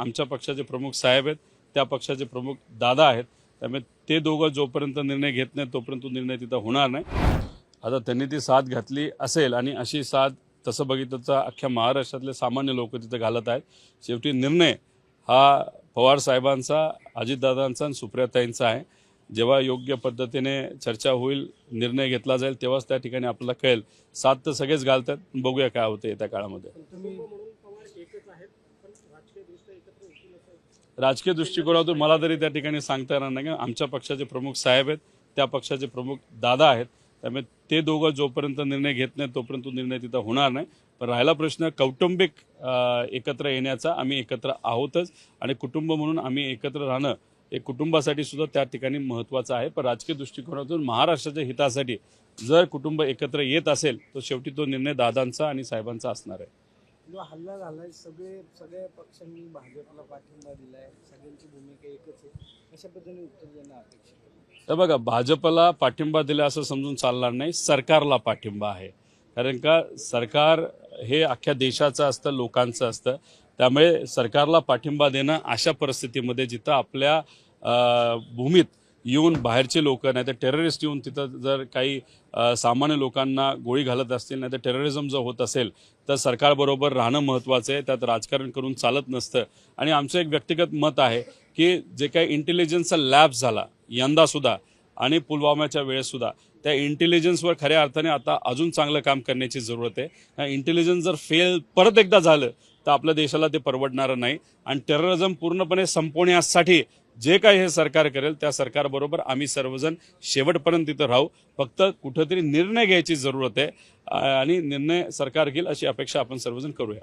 आमच्या पक्षाचे प्रमुख साहेब आहेत त्या पक्षाचे प्रमुख दादा आहेत. त्यामुळे ते दोघं जोपर्यंत निर्णय घेत नाहीत तोपर्यंत तो निर्णय तिथं होणार नाही. आता त्यांनी ती साथ घातली असेल आणि अशी साथ तसं बघितलं तर अख्ख्या महाराष्ट्रातले सामान्य लोक तिथं घालत आहेत. शेवटी निर्णय हा पवार साहेबांचा अजितदादांचा आणि सुप्रियाताईंचा आहे. जेव्हा योग्य पद्धतीने चर्चा होईल निर्णय घेतला जाईल तेव्हाच त्या ठिकाणी आपल्याला कळेल. साथ तर सगळेच घालतात. बघूया काय होतं येत्या काळामध्ये. राजकीय दृष्टिकोनातून मला तरी त्या ठिकाणी सांगता येणार नाही. कारण आमच्या पक्षाचे प्रमुख साहेब आहेत त्या पक्षाचे प्रमुख दादा आहेत. त्यामुळे ते दोघं जोपर्यंत निर्णय घेत नाहीत तोपर्यंत तो निर्णय तिथं होणार नाही. पण राहिला प्रश्न कौटुंबिक एकत्र येण्याचा. आम्ही एकत्र आहोतच आणि कुटुंब म्हणून आम्ही एकत्र राहणं हे कुटुंबासाठी सुद्धा त्या ठिकाणी महत्त्वाचं आहे. पण राजकीय दृष्टिकोनातून महाराष्ट्राच्या हितासाठी जर कुटुंब एकत्र येत असेल तर शेवटी तो निर्णय दादांचा आणि साहेबांचा असणार आहे. जो हल्ला झाला आहे सगळे सगळ्या पक्षांनी भाजपला पाठिंबा दिलाय. सगळ्यांची भूमिका एकच आहे. अशा पद्धतीने उत्तर देणं अपेक्षित तर बघा भाजपला पाठिंबा दिला असं समजून चालणार नाही. सरकारला पाठिंबा आहे. कारण का सरकार हे अख्ख्या देशाचं असतं लोकांचं असतं. त्यामुळे सरकारला पाठिंबा देणं अशा परिस्थितीमध्ये जिथं आपल्या भूमीत येऊन बाहेरचे लोक नाही तर टेररिस्ट येऊन तिथं जर काही सामान्य लोकांना गोळी घालत असतील नाही तर टेररिझम जर होत असेल तर सरकारबरोबर राहणं महत्त्वाचं आहे. त्यात राजकारण करून चालत नसतं. आणि आमचं एक व्यक्तिगत मत आहे की जे काही इंटेलिजन्सचा लॅब झाला यंदासुद्धा आणि पुलवामाच्या वेळेसुद्धा त्या इंटेलिजन्सवर खऱ्या अर्थाने आता अजून चांगलं काम करण्याची जरूरत आहे. इंटेलिजन्स जर फेल परत एकदा झालं तर आपल्या देशाला ते परवडणारं नाही. आणि टेररिझम पूर्णपणे संपवण्यासाठी जे काही हे सरकार करेल त्या सरकारबरोबर आम्ही सर्वजण शेवटपर्यंत तिथं राहू. फक्त कुठंतरी निर्णय घ्यायची जरूरत आहे आणि निर्णय सरकार घेईल अशी अपेक्षा आपण सर्वजण करूया.